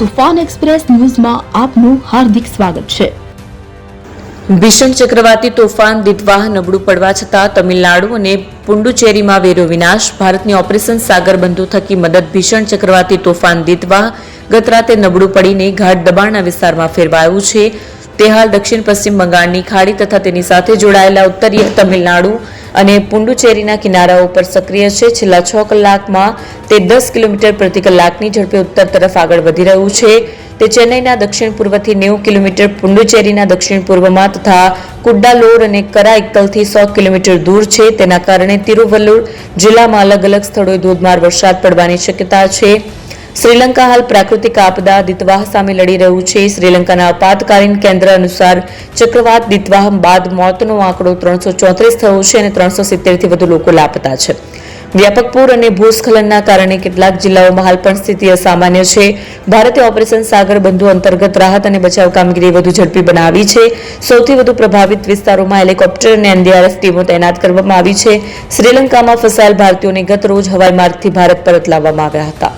તુફાન express ન્યૂઝમાં આપનું હાર્દિક સ્વાગત છે. ભીષણ ચક્રવાતી તોફાન દિતવાહ નબળું પડવા છતાં તમિલનાડુ અને પુડુચેરીમાં વેરો વિનાશ, ભારતની ઓપરેશન સાગર બંધુ થકી મદદ, ભીષણ ચક્રવાતી તોફાન દિતવાહ ગત રાતે નબળું પડીને ઘાટ દબાણના વિસ્તારમાં ફેરવાયું છે. તે હાલ દક્ષિણ પશ્ચિમ બંગાળની ખાડી તથા તેની સાથે જોડાયેલા ઉત્તરીય તમિલનાડુ અને પુંડુચેરીના કિનારાઓ પર સક્રિય છે. છેલ્લા છ કલાકમાં તે દસ કિલોમીટર પ્રતિ કલાકની ઝડપે ઉત્તર તરફ આગળ વધી રહ્યું છે. તે ચેન્નઈના દક્ષિણ પૂર્વથી નેવું કિલોમીટર પુંડુચેરીના દક્ષિણ પૂર્વમાં તથા કુડ્ડાલોર અને કરાઈકલથી સો કિલોમીટર દૂર છે. તેના કારણે તિરુવલ્લુર જિલ્લામાં અલગ અલગ સ્થળોએ ધોધમાર વરસાદ પડવાની શક્યતા છે. શ્રીલંકા હાલ પ્રાકૃતિક આપદા દિતવાહ સામે લડી રહ્યું છે. શ્રીલંકાના આપાતકાલીન કેન્દ્ર અનુસાર ચક્રવાત દિતવાહ બાદ મોતનો આંકડો ત્રણસો ચોત્રીસ થયો છે અને ત્રણસો સિત્તેરથી વધુ લોકો લાપતા છે. વ્યાપક પૂર અને ભૂસ્ખલનના કારણે કેટલાક જિલ્લાઓમાં હાલ પણ સ્થિતિ અસામાન્ય છે. ભારતે ઓપરેશન સાગર બંધુ અંતર્ગત રાહત અને બચાવ કામગીરી વધુ ઝડપી બનાવી છે. સૌથી વધુ પ્રભાવિત વિસ્તારોમાં હેલિકોપ્ટર અને એનડીઆરએફ ટીમો તૈનાત કરવામાં આવી છે. શ્રીલંકામાં ફસાયેલ ભારતીયોને ગત રોજ હવાઈ માર્ગથી ભારત પરત લાવવામાં આવ્યા હતા.